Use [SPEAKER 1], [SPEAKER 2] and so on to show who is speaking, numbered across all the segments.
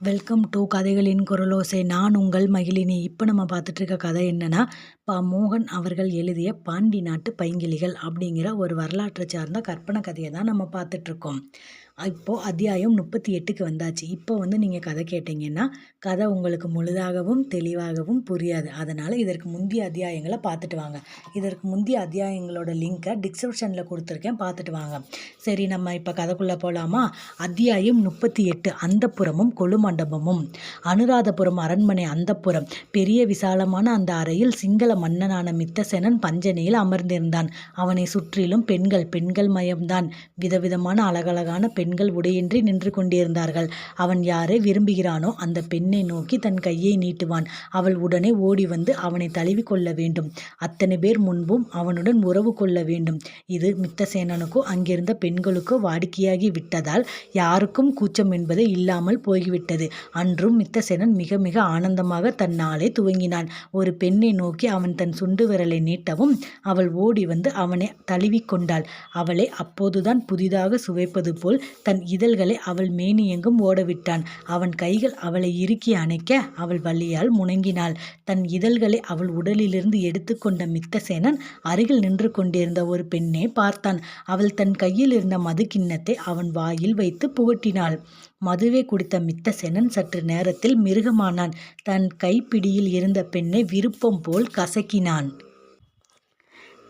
[SPEAKER 1] Welcome to கதைகளின் குரலோசை. நான் உங்கள் மகிழினி. இப்போ நம்ம பார்த்துட்டு இருக்க கதை என்னென்னா பா. மோகன் அவர்கள் எழுதிய பாண்டி நாட்டு பைங்கிளிகள் அப்படிங்கிற ஒரு வரலாற்றை சார்ந்த கற்பனை கதையை தான் நம்ம பார்த்துட்ருக்கோம் இப்போது அத்தியாயம் முப்பத்தி எட்டுக்கு வந்தாச்சு. இப்போ வந்து நீங்கள் கதை கேட்டிங்கன்னா கதை உங்களுக்கு முழுதாகவும் தெளிவாகவும் புரியாது. அதனால் இதற்கு முந்தைய அத்தியாயங்களை பார்த்துட்டு வாங்க. இதற்கு முந்தைய அத்தியாயங்களோட லிங்க்கை டிஸ்கிரிப்ஷனில் கொடுத்துருக்கேன். பார்த்துட்டு வாங்க. சரி நம்ம இப்போ கதைக்குள்ளே போகலாமா அத்தியாயம் முப்பத்தி எட்டு அந்தப்புறமும் கொழுமண்டபமும். அனுராதபுரம் அரண்மனை அந்தப்புறம். பெரிய விசாலமான அந்த அறையில் சிங்கள மன்னனான மித்தசேனன் பஞ்சனையில் அமர்ந்திருந்தான். அவனை சுற்றிலும் பெண்கள் பெண்கள் மயம்தான். விதவிதமான அழகழகான பெண் பெண்கள் உடையின்றி நின்று கொண்டிருந்தார்கள். அவன் யாரை விரும்புகிறானோ அந்த பெண்ணை நோக்கி தன் கையை நீட்டுவான். அவள் உடனே ஓடி வந்து அவனை தழுவி கொள்ள வேண்டும். அத்தனை பேர் முன்பும் அவனுடன் உறவு கொள்ள வேண்டும். இது மித்தசேனனுக்கோ அங்கிருந்த பெண்களுக்கோ வாடிக்கையாகி விட்டதால் யாருக்கும் கூச்சம் என்பது இல்லாமல் போய்விட்டது. அன்றும் மித்தசேனன் மிக மிக ஆனந்தமாக தன் நாளை துவங்கினான். ஒரு பெண்ணை நோக்கி அவன் தன் சுண்டு விரலை நீட்டவும் அவள் ஓடி வந்து அவனை தழுவிக்கொண்டாள். அவளை அப்போதுதான் புதிதாக சுவைப்பது போல் தன் இதழ்களை அவள் மேனியெங்கும் ஓடவிட்டான். அவன் கைகள் அவளை இறுக்கி அணைக்க அவள் வலியால் முணங்கினாள். தன் இதழ்களை அவள் உடலிலிருந்து எடுத்துக்கொண்ட மித்தசேனன் அருகில் நின்று கொண்டிருந்த ஒரு பெண்ணை பார்த்தான். அவள் தன் கையில் இருந்த மது கிண்ணத்தை அவன் வாயில் வைத்து புகட்டினாள். மதுவை குடித்த மித்தசேனன் சற்று நேரத்தில் மிருகமானான். தன் கைப்பிடியில் இருந்த பெண்ணை விருப்பம் போல் கசக்கினான்.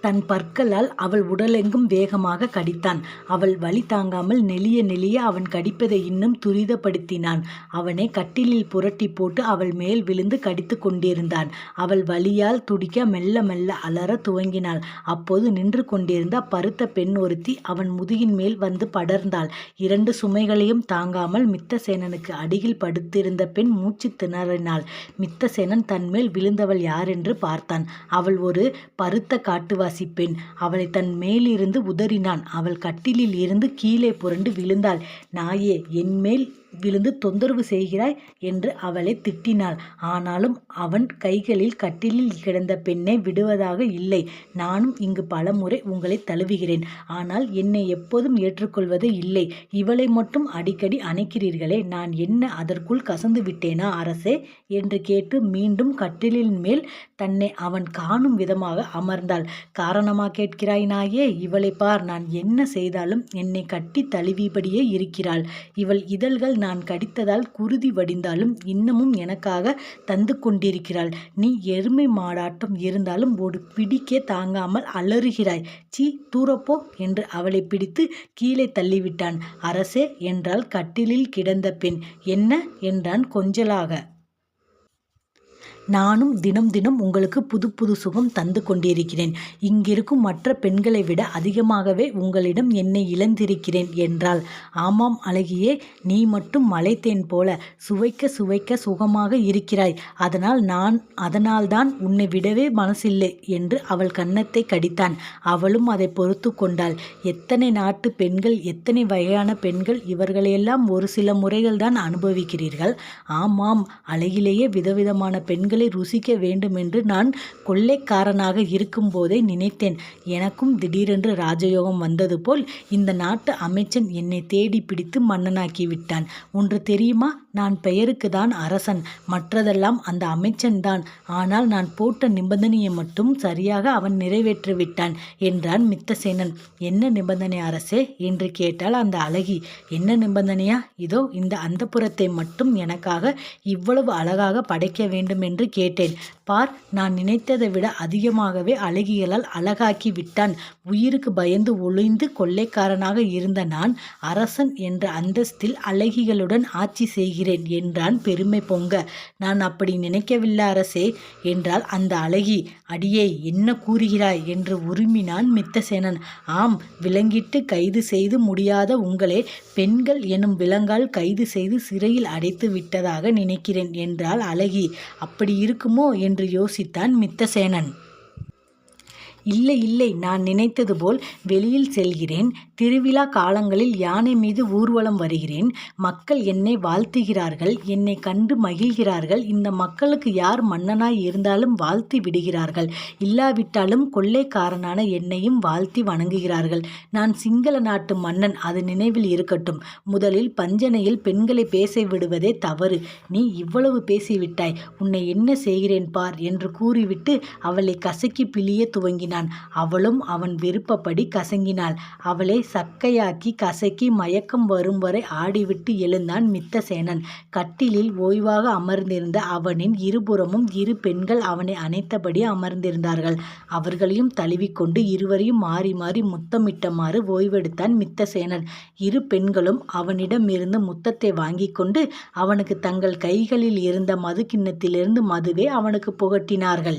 [SPEAKER 1] தன் பற்களால் அவள் உடலெங்கும் வேகமாக கடித்தான். அவள் வலி தாங்காமல் நெளிய நெளிய அவன் கடிப்பதை இன்னும் துரிதப்படுத்தினான். அவனை கட்டிலில் புரட்டி போட்டு அவள் மேல் விழுந்து கடித்து கொண்டிருந்தான். அவள் வலியால் துடிக்க மெல்ல மெல்ல அலற துவங்கினாள். அப்போது நின்று கொண்டிருந்த பருத்த பெண் ஒருத்தி அவன் முதுகின் மேல் வந்து படர்ந்தாள். இரண்டு சுமைகளையும் தாங்காமல் மித்தசேனனுக்கு அடியில் படுத்திருந்த பெண் மூச்சு திணறினாள். மித்தசேனன் தன்மேல் விழுந்தவள் யாரென்று பார்த்தான். அவள் ஒரு பருத்த காட்டுவாசி பெண் அவளை தன் மேலிருந்து உதறினான். அவள் கட்டிலில் இருந்து கீழே புரண்டு விழுந்தாள். நாயே என்மேல் விழுந்து தொந்தரவு செய்கிறாய் என்று அவளை திட்டினாள். ஆனாலும் அவன் கைகளில் கட்டிலில் கிடந்த பெண்ணை விடுவதாக இல்லை. நானும் இங்கு பலமுறை உங்களை தழுவுகிறேன். ஆனால் என்னை எப்போதும் ஏற்றுக்கொள்வது இல்லை. இவளை மட்டும் அடிக்கடி அணைக்கிறீர்களே நான் என்ன அதற்குள் கசந்து விட்டேனா அரசே என்று கேட்டு மீண்டும் கட்டிலின் மேல் தன்னை அவன் காணும் விதமாக அமர்ந்தாள். காரணமா கேட்கிறாய் நாயே இவளை பார். நான் என்ன செய்தாலும் என்னை கட்டி தழுவிபடியே இருக்கிறாள். இவள் இதழ்கள் நான் கடித்ததால் குருதி வடிந்தாலும் இன்னமும் எனக்காக தந்து கொண்டிருக்கிறாள். நீ எருமை மாடாட்டம் இருந்தாலும் ஒரு பிடிக்கே தாங்காமல் அலறுகிறாய். சீ தூரப்போ என்று அவளை பிடித்து கீழே தள்ளிவிட்டான். அரசே என்றால் கட்டிலில் கிடந்த பெண். என்ன? என்றான் கொஞ்சலாக. நானும் தினம் தினம் உங்களுக்கு புது புது சுகம் தந்து கொண்டிருக்கிறேன். இங்கிருக்கும் மற்ற பெண்களை விட அதிகமாகவே உங்களிடம் என்னை இழந்திருக்கிறேன் என்றாள். ஆமாம் அழகியே நீ மட்டும் மலைத்தேன் போல சுவைக்க சுவைக்க சுகமாக இருக்கிறாய். அதனால் நான் அதனால்தான் உன்னை விடவே மனசில்லை என்று அவள் கன்னத்தை கடித்தான். அவளும் அதை பொறுத்து கொண்டாள். எத்தனை நாட்டு பெண்கள் எத்தனை வகையான பெண்கள் இவர்களையெல்லாம் ஒரு சில முறைகள் தான் அனுபவிக்கிறீர்கள்? ஆமாம் அழகிலேயே விதவிதமான பெண்கள் சுவைகளை ருசிக்க வேண்டுமென்று நான் கொள்ளைக்காரனாக இருக்கும்போதே நினைத்தேன். எனக்கும் திடீரென்று ராஜயோகம் வந்தது போல் இந்த நாட்டு அமைச்சன் என்னை தேடி பிடித்து மன்னனாக்கி விட்டான் ஒன்று தெரியுமா? நான் பெயருக்கு தான் அரசன் மற்றதெல்லாம் அந்த அமைச்சன் தான். ஆனால் நான் போட்ட நிபந்தனையை மட்டும் சரியாக அவன் நிறைவேற்றிவிட்டான் என்றான் மித்தசேனன். என்ன நிபந்தனை அரசே? என்று கேட்டால் அந்த அழகி. என்ன நிபந்தனையா? இதோ இந்த அந்தப்புறத்தை மட்டும் எனக்காக இவ்வளவு அழகாக படைக்க வேண்டும் என்று கேட்டேன். பார் நான் நினைத்ததை விட அதிகமாகவே அழகிகளால் அழகாக்கி விட்டான். உயிருக்கு பயந்து ஒளிந்து கொள்ளைக்காரனாக இருந்த நான் அரசன் என்ற அந்தஸ்தில் அழகிகளுடன் ஆட்சி செய்கிறேன். என்றான் பெருமை பொங்க. நான் அப்படி நினைக்கவில்லை அரசே என்றால் அந்த அழகி. அடியே என்ன கூறுகிறாய்? என்று உருமினான் மித்தசேனன். ஆம் விலங்கிட்டு கைது செய்து முடியாத உங்களே பெண்கள் எனும் விலங்கால் கைது செய்து சிறையில் அடைத்து விட்டதாக நினைக்கிறேன் என்றால் அழகி. அப்படி இருக்குமோ? என்று யோசித்தான் மித்தசேனன். இல்லை இல்லை நான் நினைத்தது போல் வெளியில் செல்கிறேன். திருவிழா காலங்களில் யானை மீது ஊர்வலம் வருகிறேன். மக்கள் என்னை வாழ்த்துகிறார்கள் என்னை கண்டு மகிழ்கிறார்கள். இந்த மக்களுக்கு யார் மன்னனாய் இருந்தாலும் வாழ்த்தி விடுகிறார்கள். இல்லாவிட்டாலும் கொள்ளைக்காரனான என்னையும் வாழ்த்தி வணங்குகிறார்கள். நான் சிங்கள நாட்டு மன்னன் அது நினைவில் இருக்கட்டும். முதலில் பஞ்சனையில் பெண்களை பேச விடுவதே தவறு. நீ இவ்வளவு பேசிவிட்டாய் உன்னை என்ன செய்கிறேன் பார் என்று கூறிவிட்டு அவளை கசக்கி பிழிய துவங்கினான். அவளும் அவன் விருப்பப்படி கசங்கினாள். அவளை சக்கையாக்கி கசக்கி மயக்கம் வரும் வரை ஆடிவிட்டு எழுந்தான் மித்தசேனன். கட்டிலில் ஓய்வாக அமர்ந்திருந்த அவனின் இருபுறமும் இரு பெண்கள் அவனை அணைத்தபடி அமர்ந்திருந்தார்கள். அவர்களையும் தழுவிக்கொண்டு இருவரையும் மாறி மாறி முத்தமிட்டமாறு ஓய்வெடுத்தான் மித்தசேனன். இரு பெண்களும் அவனிடமிருந்து முத்தத்தை வாங்கி கொண்டு அவனுக்கு தங்கள் கைகளில் இருந்த மது கிண்ணத்திலிருந்து மதுவை அவனுக்கு புகட்டினார்கள்.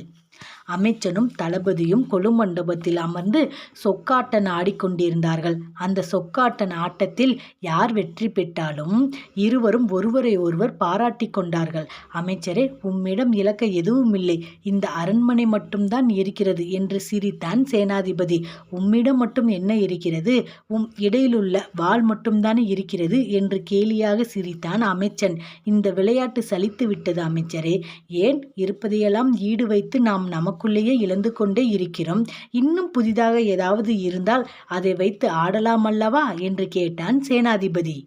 [SPEAKER 1] அமைச்சனும் தளபதியும் கொலுமண்டபத்தில் அமர்ந்து சொக்காட்டன் ஆடிக்கொண்டிருந்தார்கள். அந்த சொக்காட்டன் ஆட்டத்தில் யார் வெற்றி பெற்றாலும் இருவரும் ஒருவரை ஒருவர் பாராட்டி கொண்டார்கள். அமைச்சரே உம்மிடம் இழக்க எதுவுமில்லை. இந்த அரண்மனை மட்டும்தான் இருக்கிறது என்று சிரித்தான் சேனாதிபதி. உம்மிடம் மட்டும் என்ன இருக்கிறது? உம் இடையிலுள்ள வாள் மட்டும்தானே இருக்கிறது என்று கேலியாக சிரித்தான் அமைச்சன். இந்த விளையாட்டு சலித்து விட்டது அமைச்சரே. ஏன்? இருப்பதையெல்லாம் ஈடு வைத்து நாம் நமக்கு நமக்குள்ளேயே இழந்து கொண்டே இருக்கிறோம். இன்னும் புதிதாக ஏதாவது இருந்தால் அதை வைத்து ஆடலாமல்லவா என்று கேட்டான் சேனாதிபதி.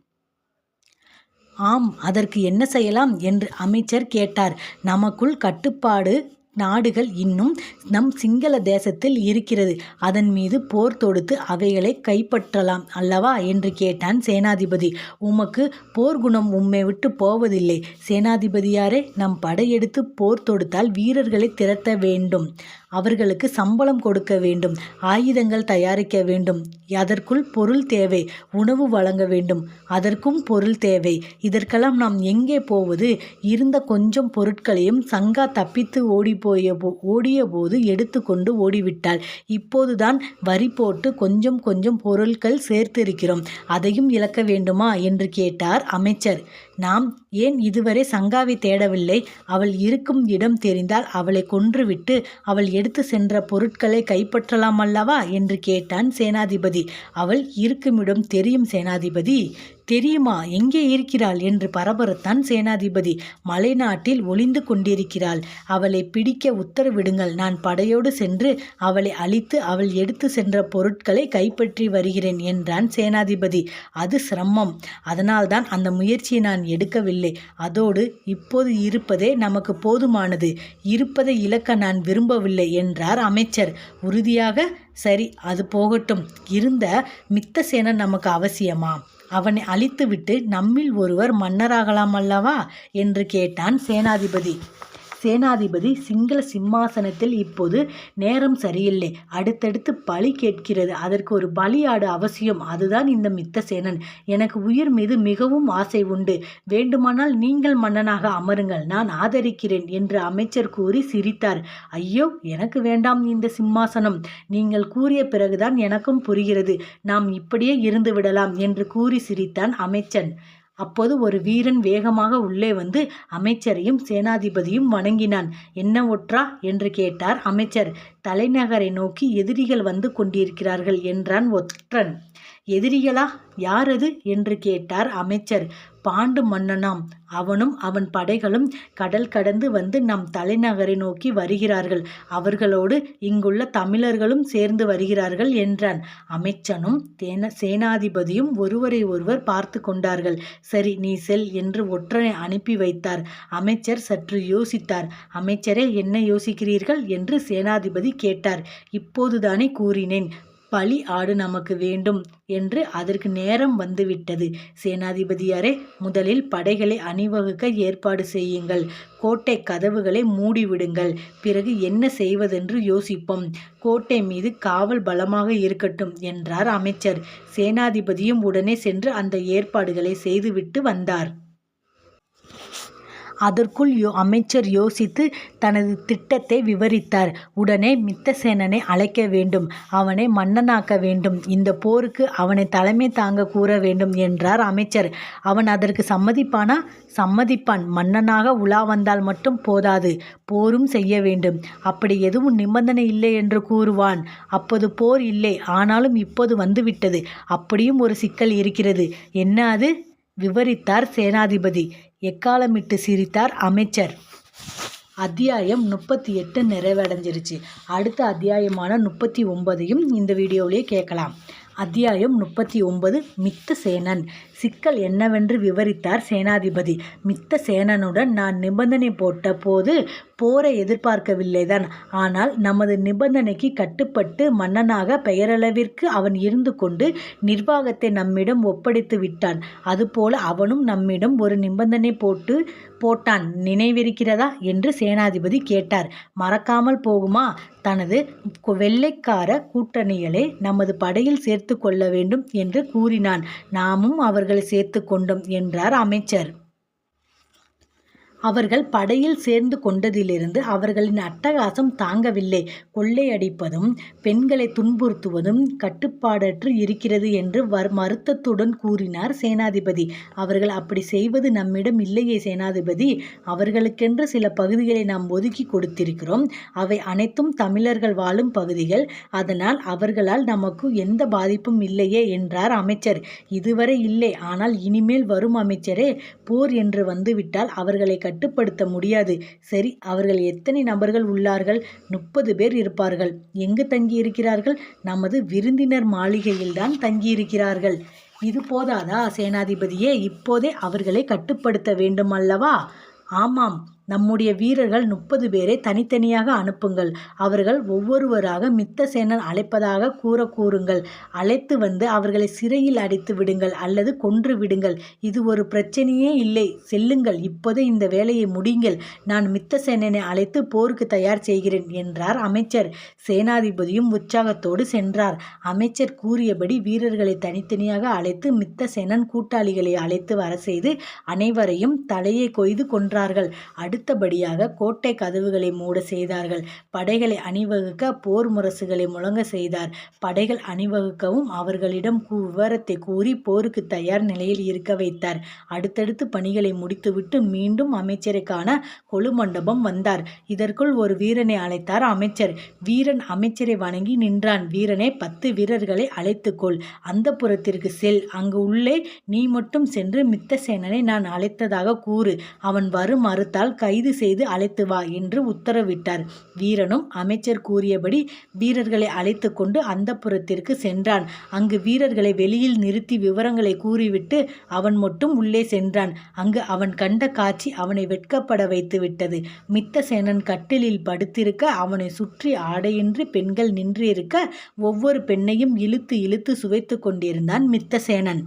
[SPEAKER 1] ஆம் அதற்கு என்ன செய்யலாம்? என்று அமைச்சர் கேட்டார். நமக்குள் கட்டுப்பாடு நாடுகள் இன்னும் நம் சிங்கள தேசத்தில் இருக்கிறது. அதன் மீது போர் தொடுத்து அவைகளை கைப்பற்றலாம் அல்லவா? என்று கேட்டான் சேனாதிபதி. உமக்கு போர் குணம் உம்மை விட்டு போவதில்லை. சேனாதிபதியாரே நம் படையெடுத்து போர் தொடுத்தால் வீரர்களை திரட்ட வேண்டும். அவர்களுக்கு சம்பளம் கொடுக்க வேண்டும் ஆயுதங்கள் தயாரிக்க வேண்டும். அதற்குள் பொருள் தேவை உணவு வழங்க வேண்டும். அதற்கும் பொருள் தேவை. இதற்கெல்லாம் நாம் எங்கே போவது? இருந்த கொஞ்சம் பொருட்களையும் சங்கா தப்பித்து ஓடி போய போ ஓடிய போது எடுத்துக்கொண்டு ஓடிவிட்டாள். இப்போதுதான் வரி போட்டு கொஞ்சம் கொஞ்சம் பொருட்கள் சேர்த்திருக்கிறோம். அதையும் இழக்க வேண்டுமா? என்று கேட்டார் அமைச்சர். நாம் ஏன் இதுவரை சங்காவை தேடவில்லை? அவள் இருக்கும் இடம் தெரிந்தால் அவளை கொன்றுவிட்டு அவள் எடுத்து சென்ற பொருட்களை கைப்பற்றலாம் அல்லவா? என்று கேட்டான் சேனாதிபதி. அவள் இருக்குமிடம் தெரியும் சேனாதிபதி. தெரியுமா? எங்கே இருக்கிறாள் என்று பரபரத்தான் சேனாதிபதி மலைநாட்டில் ஒளிந்து கொண்டிருக்கிறாள். அவளை பிடிக்க உத்தரவிடுங்கள். நான் படையோடு சென்று அவளை அழித்து அவள் எடுத்து சென்ற பொருட்களை கைப்பற்றி வருகிறேன் என்றான் சேனாதிபதி. அது சிரமம். அதனால்தான் அந்த முயற்சியை நான் எடுக்கவில்லை. அதோடு இப்போது இருப்பதே நமக்கு போதுமானது. இருப்பதை இழக்க நான் விரும்பவில்லை என்றார் அமைச்சர். உறுதியாக சரி அது போகட்டும். இருந்த மித்த சேனன் நமக்கு அவசியமா? அவனை அழித்துவிட்டு நம்மில் ஒருவர் மன்னராகலாம் அல்லவா? என்று கேட்டான் சேனாதிபதி. சேனாதிபதி சிங்கள சிம்மாசனத்தில் இப்போது நேரம் சரியில்லை. அடுத்தடுத்து பலி கேட்கிறது. அதற்கு ஒரு பலியாடு அவசியம். அதுதான் இந்த மித்தசேனன். எனக்கு உயிர் மீது மிகவும் ஆசை உண்டு. வேண்டுமானால் நீங்கள் மன்னனாக அமருங்கள். நான் ஆதரிக்கிறேன் என்று அமைச்சர் கூறி சிரித்தார். ஐயோ எனக்கு வேண்டாம் இந்த சிம்மாசனம். நீங்கள் கூறிய பிறகுதான் எனக்கும் புரிகிறது. நாம் இப்படியே இருந்து விடலாம் என்று கூறி சிரித்தான் அமைச்சன். அப்போது ஒரு வீரன் வேகமாக உள்ளே வந்து அமைச்சரையும் சேனாதிபதியும் வணங்கினான். என்ன ஒற்றா? என்று கேட்டார் அமைச்சர். தலைநகரை நோக்கி எதிரிகள் வந்து கொண்டிருக்கிறார்கள் என்றான் ஒற்றன். எதிரிகளா? யாரது? என்று கேட்டார் அமைச்சர். பாண்டு மன்னனாம். அவனும் அவன் படைகளும் கடல் கடந்து வந்து நம் தலைநகரை நோக்கி வருகிறார்கள். அவர்களோடு இங்குள்ள தமிழர்களும் சேர்ந்து வருகிறார்கள் என்றான். அமைச்சனும் தேன சேனாதிபதியும் ஒருவரை ஒருவர் பார்த்து கொண்டார்கள். சரி நீ செல் என்று ஒற்றனை அனுப்பி வைத்தார். அமைச்சர் சற்று யோசித்தார். அமைச்சரே என்ன யோசிக்கிறீர்கள்? என்று சேனாதிபதி கேட்டார். இப்போதுதானே கூறினேன். பலி ஆடு நமக்கு வேண்டும் என்று அதற்கு நேரம் வந்துவிட்டது. சேனாதிபதியாரே முதலில் படைகளை அணிவகுக்க ஏற்பாடு செய்யுங்கள். கோட்டை கதவுகளை மூடிவிடுங்கள். பிறகு என்ன செய்வதென்று யோசிப்போம். கோட்டை மீது காவல் பலமாக இருக்கட்டும் என்றார் அமைச்சர். சேனாதிபதியும் உடனே சென்று அந்த ஏற்பாடுகளை செய்துவிட்டு வந்தார். அதற்குள் யோ அமைச்சர் யோசித்து தனது திட்டத்தை விவரித்தார். உடனே மித்தசேனனை அழைக்க வேண்டும். அவனை மன்னனாக்க வேண்டும். இந்த போருக்கு அவனை தலைமை தாங்க கூற வேண்டும் என்றார் அமைச்சர். அவன் அதற்கு சம்மதிப்பானா? சம்மதிப்பான். மன்னனாக உலா வந்தால் மட்டும் போதாது. போரும் செய்ய வேண்டும். அப்படி எதுவும் நிபந்தனை இல்லை என்று கூறுவான். அப்போது போர் இல்லை. ஆனாலும் இப்போது வந்துவிட்டது. அப்படியும் ஒரு சிக்கல் இருக்கிறது. என்ன அது? விவரித்தார் சேனாதிபதி. எக்காலமிட்டு சிரித்தார் அமைச்சர். அத்தியாயம் முப்பத்தி எட்டு நிறைவடைஞ்சிருச்சு. அடுத்த அத்தியாயமான முப்பத்தி ஒன்பதையும் இந்த வீடியோவிலேயே கேட்கலாம். அத்தியாயம் முப்பத்தி ஒன்பது மித்தசேனன். சிக்கல் என்னவென்று விவரித்தார் சேனாதிபதி. மித்த சேனனுடன் நான் நிபந்தனை போட்ட போது போரை எதிர்பார்க்கவில்லைதான். ஆனால் நமது நிபந்தனைக்கு கட்டுப்பட்டு மன்னனாக பெயரளவிற்கு அவன் இருந்து கொண்டு நிர்வாகத்தை நம்மிடம் ஒப்படைத்து விட்டான். அதுபோல அவனும் நம்மிடம் ஒரு நிபந்தனை போட்டு போட்டான் நினைவிருக்கிறதா? என்று சேனாதிபதி கேட்டார். மறக்காமல் போகுமா? தனது வெள்ளைக்கார கூட்டணிகளை நமது படையில் சேர்த்து கொள்ள வேண்டும் என்று கூறினான். நாமும் அவர்கள் சேர்த்துக் கொண்டோம் என்றார் அமைச்சர். அவர்கள் படையில் சேர்ந்து கொண்டதிலிருந்து அவர்களின் அட்டகாசம் தாங்கவில்லை. கொள்ளையடிப்பதும் பெண்களை துன்புறுத்துவதும் கட்டுப்பாடற்று இருக்கிறது என்று வருத்தத்துடன் கூறினார் சேனாதிபதி. அவர்கள் அப்படி செய்வது நம்மிடம் இல்லையே சேனாதிபதி. அவர்களுக்கென்று சில பகுதிகளை நாம் ஒதுக்கி கொடுத்திருக்கிறோம். அவை அனைத்தும் தமிழர்கள் வாழும் பகுதிகள். அதனால் அவர்களால் நமக்கு எந்த பாதிப்பும் இல்லையே என்றார் அமைச்சர். இதுவரை இல்லை. ஆனால் இனிமேல் வரும் அமைச்சரே. போர் என்று வந்துவிட்டால் அவர்களை கட்டுப்படுத்த முடியாது. சரி அவர்கள் எத்தனை நபர்கள் உள்ளார்கள்? முப்பது பேர் இருப்பார்கள். எங்கு தங்கியிருக்கிறார்கள்? நமது விருந்தினர் மாளிகையில்தான் தங்கியிருக்கிறார்கள். இது போதாதா சேனாதிபதியே. இப்போதே அவர்களை கட்டுப்படுத்த வேண்டுமல்லவா? ஆமாம். நம்முடைய வீரர்கள் முப்பது பேரை தனித்தனியாக அனுப்புங்கள். அவர்கள் ஒவ்வொருவராக மித்தசேனன் அழைப்பதாக கூறக் கூறுங்கள். அழைத்து வந்து அவர்களை சிறையில் அடைத்து விடுங்கள் அல்லது கொன்று விடுங்கள். இது ஒரு பிரச்சனையே இல்லை. செல்லுங்கள். இப்போதே இந்த வேலையை முடியுங்கள். நான் மித்தசேனனை அழைத்து போருக்கு தயார் செய்கிறேன் என்றார் அமைச்சர். சேனாதிபதியும் உற்சாகத்தோடு சென்றார். அமைச்சர் கூறியபடி வீரர்களை தனித்தனியாக அழைத்து மித்தசேனன் கூட்டாளிகளை அழைத்து வரச்செய்து அனைவரையும் தலையை கொய்து கொன்றார்கள். அடுத்தபடியாக கோட்டை கதவுகளை மூட செய்தார்கள். படைகளை அணிவகுக்க போர் முரசுகளை முழங்க செய்தார். படைகள் அணிவகுக்கவும் அவர்களிடம் விவரத்தை கூறி போருக்கு தயார் நிலையில் இருக்க வைத்தார். அடுத்தடுத்து பணிகளை முடித்துவிட்டு மீண்டும் அமைச்சருக்கான கொழு மண்டபம் வந்தார். இதற்குள் ஒரு வீரனை அழைத்தார் அமைச்சர். வீரன் அமைச்சரை வணங்கி நின்றான். வீரனை பத்து வீரர்களை அழைத்துக்கொள் கொள். அந்தப்புரத்திற்கு செல். அங்கு உள்ளே நீ மட்டும் சென்று மித்தசேனனை நான் அழைத்ததாகக் கூறு. அவன் வரும் மறுத்தால் கைது செய்து அழைத்து வா என்று உத்தரவிட்டார். வீரனும் அமைச்சர் கூறியபடி வீரர்களை அழைத்து கொண்டு அந்தப்புரத்திற்கு சென்றான். அங்கு வீரர்களை வெளியில் நிறுத்தி விவரங்களை கூறிவிட்டு அவன் மட்டும் உள்ளே சென்றான். அங்கு அவன் கண்ட காட்சி அவனை வெட்கப்பட வைத்துவிட்டது. மித்தசேனன் கட்டிலில் படுத்திருக்க அவனை சுற்றி ஆடையின்றி பெண்கள் நின்றிருக்க ஒவ்வொரு பெண்ணையும் இழுத்து இழுத்து சுவைத்துக் கொண்டிருந்தான் மித்த சேனன்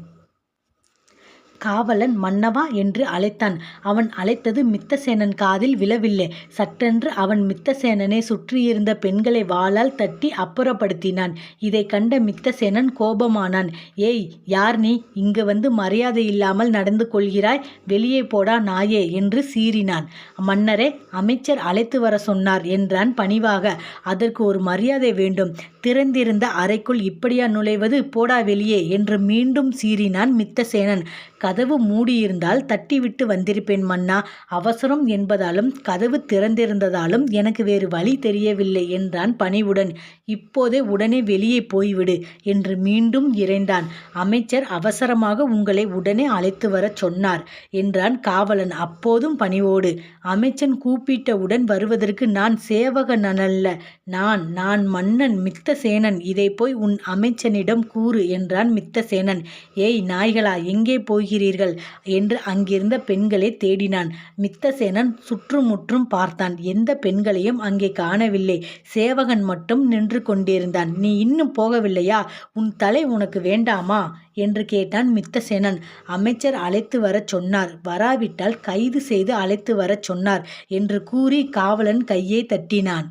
[SPEAKER 1] காவலன் மன்னவா என்று அழைத்தான். அவன் அழைத்தது மித்தசேனன் காதில் விழவில்லை. சட்டென்று அவன் மித்தசேனனை சுற்றியிருந்த பெண்களை வாளால் தட்டி அப்புறப்படுத்தினான். இதை கண்ட மித்தசேனன் கோபமானான். ஏய். யார் நீ? இங்கு வந்து மரியாதை இல்லாமல் நடந்து கொள்கிறாய். வெளியே போடா நாயே என்று சீறினான். மன்னரே. அமைச்சர் அழைத்து வரச் சொன்னார் என்றான் பணிவாக. அதற்கு ஒரு மரியாதை வேண்டும். திறந்திருந்த அறைக்குள் இப்படியா நுழைவது? போடா வெளியே என்று மீண்டும் சீறினான் மித்தசேனன். கதவு மூடியிருந்தால் தட்டிவிட்டு வந்திருப்பேன் மன்னா. அவசரம் என்பதாலும் கதவு திறந்திருந்ததாலும் எனக்கு வேறு வழி தெரியவில்லை என்றான் பணிவுடன். இப்போதே உடனே வெளியே போய்விடு என்று மீண்டும் இறைந்தான் அமைச்சர் அவசரமாக உங்களை உடனே அழைத்து வரச் சொன்னார் என்றான் காவலன் அப்போதும் பணிவோடு. அமைச்சன் கூப்பிட்டவுடன் வருவதற்கு நான் சேவகனல்ல. நான். நான் மன்னன் மித்த மித்தசேனன். இதை போய் உன் அமைச்சனிடம் கூறு என்றான் மித்தசேனன். ஏய் நாய்களா. எங்கே போகிறீர்கள்? என்று அங்கிருந்த பெண்களைத் தேடினான். மித்தசேனன் சுற்றுமுற்றும் பார்த்தான். எந்த பெண்களையும் அங்கே காணவில்லை. சேவகன் மட்டும் நின்று கொண்டிருந்தான். நீ இன்னும் போகவில்லையா? உன் தலை உனக்கு வேண்டாமா? என்று கேட்டான் மித்தசேனன். அமைச்சர் அழைத்து வரச் சொன்னார். வராவிட்டால் கைது செய்து அழைத்து வரச் சொன்னார் என்று கூறி காவலன் கையை தட்டினான்.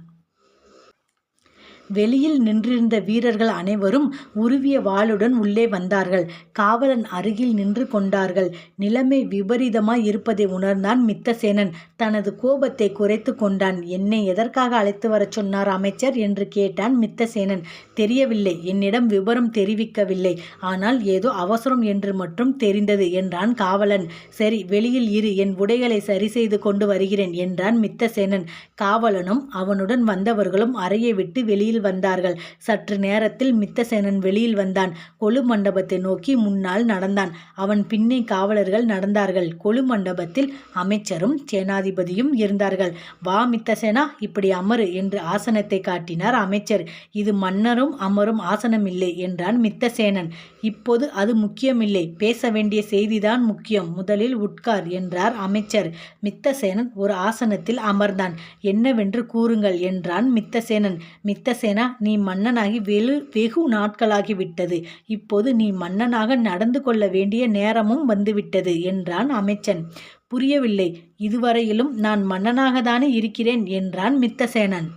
[SPEAKER 1] வெளியில் நின்றிருந்த வீரர்கள் அனைவரும் உருவிய வாளுடன் உள்ளே வந்தார்கள். காவலன் அருகில் நின்று கொண்டார்கள். நிலைமை விபரீதமாய் இருப்பதை உணர்ந்தான் மித்தசேனன். தனது கோபத்தை குறைத்து கொண்டான். என்னை எதற்காக அழைத்து வரச் சொன்னார் அமைச்சர்? என்று கேட்டான் மித்தசேனன். தெரியவில்லை. என்னிடம் விவரம் தெரிவிக்கவில்லை. ஆனால் ஏதோ அவசரம் என்று மட்டும் தெரிந்தது என்றான் காவலன். சரி வெளியில் இரு. என் உடைகளை சரி செய்து கொண்டு வருகிறேன் என்றான் மித்தசேனன். காவலனும் அவனுடன் வந்தவர்களும் அறையை விட்டு வெளியில் வந்தார்கள். சற்று நேரத்தில் மித்தசேனன் வெளியில் வந்தான். கொலு மண்டபத்தை நோக்கி முன்னால் நடந்தான். அவன் பின்னே காவலர்கள் நடந்தார்கள். கொலு மண்டபத்தில் அமைச்சரும் சேனாதிபதியும் இருந்தார்கள். வா மித்தசேனா இப்படி அமரு என்று ஆசனத்தை காட்டினார் அமைச்சர். இது மன்னரும் அமரும் ஆசனம் இல்லை என்றான் மித்தசேனன். இப்போது அது முக்கியமில்லை. பேச வேண்டிய செய்திதான் முக்கியம். முதலில் உட்கார் என்றார் அமைச்சர். மித்தசேனன் ஒரு ஆசனத்தில் அமர்ந்தான். என்னவென்று கூறுங்கள் என்றான் மித்தசேனன். மித்தசேனா நீ மன்னனாகி வெகு வெகு நாட்களாகிவிட்டது. இப்போது நீ மன்னனாக நடந்து கொள்ள வேண்டிய நேரமும் வந்துவிட்டது என்றான் அமைச்சன். புரியவில்லை. இதுவரையிலும் நான் மன்னனாகத்தானே இருக்கிறேன் என்றான் மித்தசேனன்.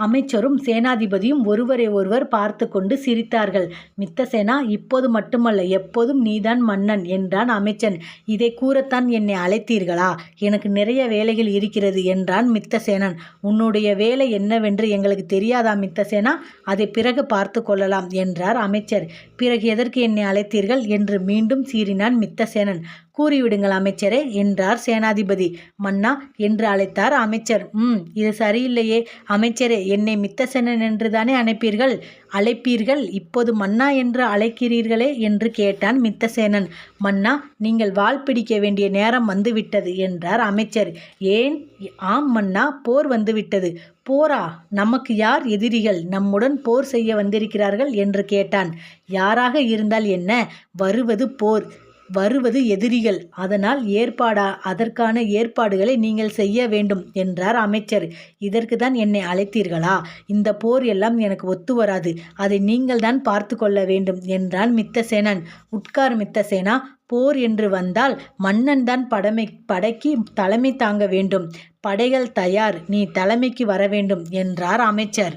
[SPEAKER 1] அமைச்சரும் சேனாதிபதியும் ஒருவரை ஒருவர் பார்த்து கொண்டு சிரித்தார்கள். மித்தசேனா இப்போது மட்டுமல்ல எப்போதும் நீதான் மன்னன் என்றான் அமைச்சன். இதை கூறத்தான் என்னை அழைத்தீர்களா? எனக்கு நிறைய வேலைகள் இருக்கிறது என்றான் மித்தசேனன் உன்னுடைய வேலை என்னவென்று எங்களுக்கு தெரியாதா மித்தசேனா அதை பிறகு பார்த்து கொள்ளலாம் என்றார் அமைச்சர். பிறகு எதற்கு என்னை அழைத்தீர்கள்? என்று மீண்டும் சீறினான் மித்தசேனன் கூறிவிடுங்கள் அமைச்சரே என்றார் சேனாதிபதி. மன்னா என்று அழைத்தார் அமைச்சர். ம் இது சரியில்லையே. அமைச்சரே என்னை மித்தசேனன் என்று தானே அழைப்பீர்கள் அழைப்பீர்கள்? இப்போது மன்னா என்று அழைக்கிறீர்களே என்று கேட்டான் மித்தசேனன். மன்னா நீங்கள் வாள் பிடிக்க வேண்டிய நேரம் வந்துவிட்டது என்றார் அமைச்சர். ஏன்? ஆம் மன்னா போர் வந்துவிட்டது. போரா? நமக்கு யார் எதிரிகள்? நம்முடன் போர் செய்ய வந்திருக்கிறார்கள் என்று கேட்டான். யாராக இருந்தால் என்ன? வருவது போர். வருவது எதிரிகள். அதனால் ஏற்பாடா அதற்கான ஏற்பாடுகளை நீங்கள் செய்ய வேண்டும் என்றார் அமைச்சர். இதற்கு தான் என்னை அழைத்தீர்களா? இந்த போர் எல்லாம் எனக்கு ஒத்து வராது. அதை நீங்கள் தான் பார்த்து கொள்ள வேண்டும் என்றான் மித்தசேனன். உட்கார் மித்தசேனா போர் என்று வந்தால் மன்னன் தான் படமை படைக்கு தலைமை தாங்க வேண்டும். படைகள் தயார் நீ தலைமைக்கு வர வேண்டும் என்றார் அமைச்சர்.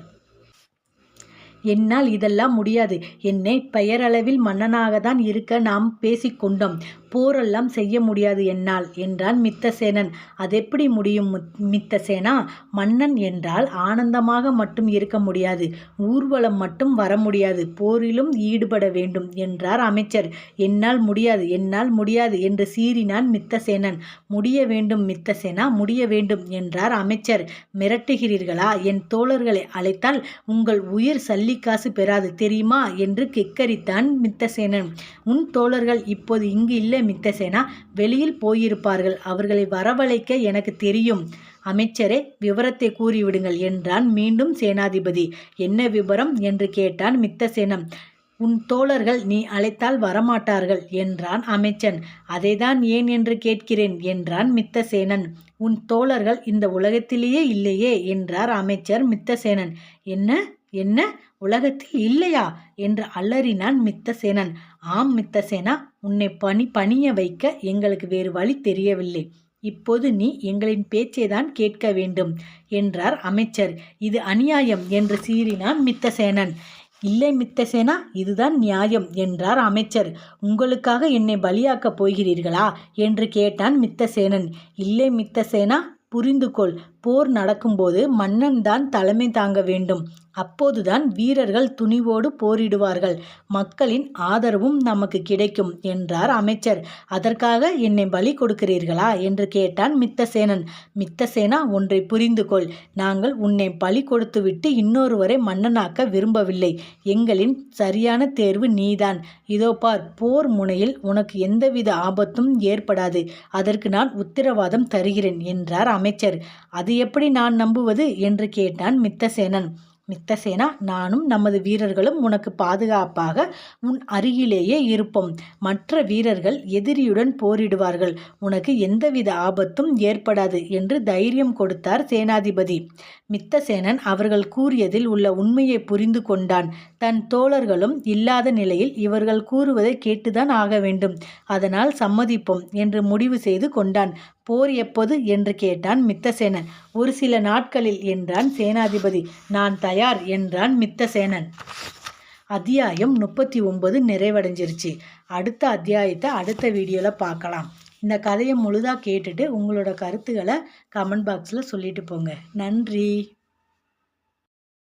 [SPEAKER 1] என்னால் இதெல்லாம் முடியாது. என்னை பெயரளவில் மன்னனாக தான் இருக்க நாம் பேசிக்கொண்டோம் போரெல்லாம் செய்ய முடியாது என்னால் என்றான் மித்தசேனன். அதெப்படி முடியும் மித்தசேனா? மன்னன் என்றால் ஆனந்தமாக மட்டும் இருக்க முடியாது ஊர்வலம் மட்டும் வர முடியாது போரிலும் ஈடுபட வேண்டும் என்றார் அமைச்சர். என்னால் முடியாது என்னால் முடியாது என்று சீறினான் மித்தசேனன். முடிய வேண்டும் மித்தசேனா முடிய வேண்டும் என்றார் அமைச்சர். மிரட்டுகிறீர்களா? என் தோழர்களை அழைத்தால் உங்கள் உயிர் சல்லிக்காசு பெறாது தெரியுமா? என்று கெக்கரித்தான் மித்தசேனன். உன் தோழர்கள் இப்போது இங்கு இல்லை மித்தசேனா வெளியில் போயிருப்பார்கள். அவர்களை வரவழைக்க எனக்கு தெரியும். அமைச்சரே விவரத்தை கூறிவிடுங்கள் என்றான் மீண்டும் சேனாதிபதி. என்ன விவரம் என்று கேட்டான் மித்தசேனம் உன் தோழர்கள் நீ அழைத்தால் வரமாட்டார்கள் என்றான் அமைச்சன். அதைதான் ஏன் என்று கேட்கிறேன் என்றான் மித்தசேனன் உன் தோழர்கள் இந்த உலகத்திலேயே இல்லையே என்றார் அமைச்சர் மித்தசேனன் என்ன? என்ன? உலகத்தில் இல்லையா? என்று அலறினான் மித்தசேனன். ஆம் மித்தசேனா உன்னை பணி பணிய வைக்க எங்களுக்கு வேறு வழி தெரியவில்லை. இப்போது நீ எங்களின் பேச்சை தான் கேட்க வேண்டும் என்றார் அமைச்சர். இது அநியாயம் என்று சீறினான் மித்தசேனன். இல்லை மித்தசேனா இதுதான் நியாயம் என்றார் அமைச்சர். உங்களுக்காக என்னை பலியாக்கப் போகிறீர்களா? என்று கேட்டான் மித்தசேனன். இல்லை மித்தசேனா புரிந்து கொள் போர் நடக்கும்போது மன்னன் தான் தலைமை தாங்க வேண்டும். அப்போதுதான் வீரர்கள் துணிவோடு போரிடுவார்கள். மக்களின் ஆதரவும் நமக்கு கிடைக்கும் என்றார் அமைச்சர். அதற்காக என்னை பலி கொடுக்கிறீர்களா? என்று கேட்டான் மித்தசேனன். மித்தசேனா ஒன்றை புரிந்து கொள் நாங்கள் உன்னை பலி கொடுத்துவிட்டு இன்னொருவரை மன்னனாக்க விரும்பவில்லை. எங்களின் சரியான தேர்வு நீதான். இதோ பார் போர் முனையில் உனக்கு எந்தவித ஆபத்தும் ஏற்படாது. அதற்கு நான் உத்தரவாதம் தருகிறேன் என்றார் அமைச்சர். அது எப்படி நான் நம்புவது? என்று கேட்டான் மித்தசேனன். மித்தசேனா நானும் நமது வீரர்களும் உனக்கு பாதுகாப்பாக உன் அருகிலேயே இருப்போம். மற்ற வீரர்கள் எதிரியுடன் போரிடுவார்கள். உனக்கு எந்தவித ஆபத்தும் ஏற்படாது என்று தைரியம் கொடுத்தார் சேனாதிபதி. மித்தசேனன் அவர்கள் கூறியதில் உள்ள உண்மையை புரிந்து கொண்டான். தன் தோழர்களும் இல்லாத நிலையில் இவர்கள் கூறுவதை கேட்டுதான் ஆக வேண்டும். அதனால் சம்மதிப்போம் என்று முடிவு செய்து கொண்டான். போர் எப்போது? என்று கேட்டான் மித்தசேனன். ஒரு சில நாட்களில் என்றான் சேனாதிபதி. நான் தயார் என்றான் மித்தசேனன். அத்தியாயம் முப்பத்தி ஒன்பது நிறைவடைஞ்சிருச்சு. அடுத்த அத்தியாயத்தை அடுத்த வீடியோவில் பார்க்கலாம். இந்த கதையை முழுதாக கேட்டுட்டு உங்களோட கருத்துக்களை கமெண்ட் பாக்ஸில் சொல்லிட்டு போங்க. நன்றி.